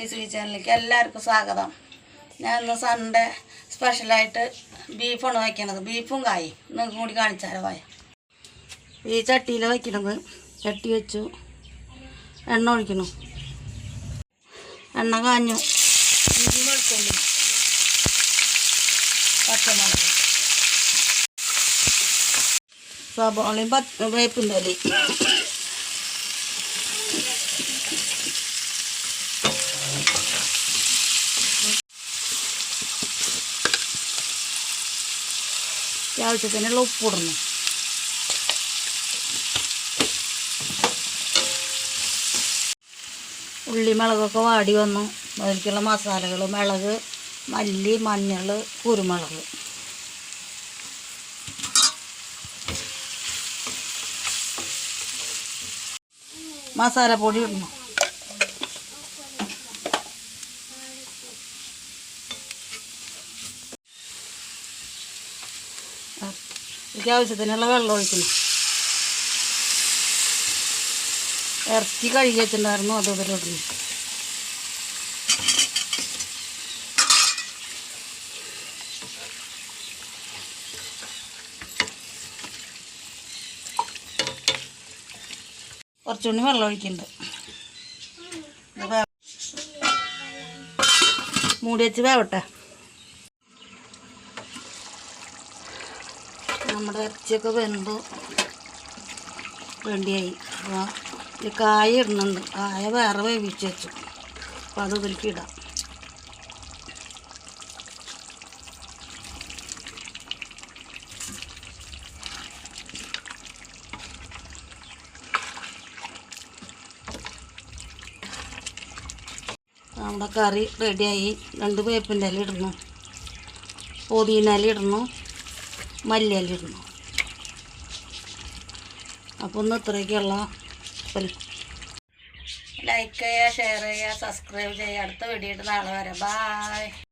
ലിസി ചാനലിലേക്ക് എല്ലാവർക്കും സ്വാഗതം. ഞാൻ ഇന്ന് സൺഡേ സ്പെഷ്യലായിട്ട് ബീഫാണ് വയ്ക്കണത്. ബീഫും കായി. നിങ്ങൾക്ക് കൂടി കാണിച്ചാലോ വായ. ഈ ചട്ടിയിൽ വയ്ക്കണത് ചട്ടി വെച്ചു. എണ്ണ ഒഴിക്കണം എണ്ണ കാഞ്ഞു. ഇഞ്ചി പച്ചമുളക്. സബോളയും പത്ത് വേപ്പിന്റെ ഇലയും. ആവശ്യത്തിനുള്ള ഉപ്പിടുന്നു ഉള്ളി മുളകൊക്കെ വാടി വന്നു. അതിലേക്കുള്ള മസാലകൾ മുളക് മല്ലി മഞ്ഞൾ കുരുമുളക്. മസാലപ്പൊടി ഇടണം. എനിക്ക് ആവശ്യത്തിനുള്ള വെള്ളം ഒഴിക്കണം. ഇറച്ചി കഴുകി വെച്ചിട്ടുണ്ടായിരുന്നു അത് ഇതിലിടുന്നു കുറച്ചുകൂടി വെള്ളം ഒഴിക്കുന്നുണ്ട്. മൂടി വെച്ച് വേവട്ടെ. നമ്മുടെ ഇറച്ചിയൊക്കെ വെന്തു. റെഡിയായി. അപ്പോൾ ഇതിൽ കായ ഇടുന്നുണ്ട്. കായ വേറെ വേവിച്ച് വെച്ചു. അപ്പോൾ അത് ഇതിലേക്ക് ഇടാം. നമ്മുടെ കറി റെഡിയായി. രണ്ട് വേപ്പിന്റെ ഇല ഇടുന്നു. പുതിന ഇല ഇടുന്നു. മല്ലിയില ഇടുന്നു അപ്പോൾ ഒന്ന് ഇത്രയൊക്കെയുള്ള ലൈക്ക് ചെയ്യുക ഷെയർ ചെയ്യുക സബ്സ്ക്രൈബ് ചെയ്യുക. അടുത്ത വീഡിയോ നാളെ വരാം. ബായ്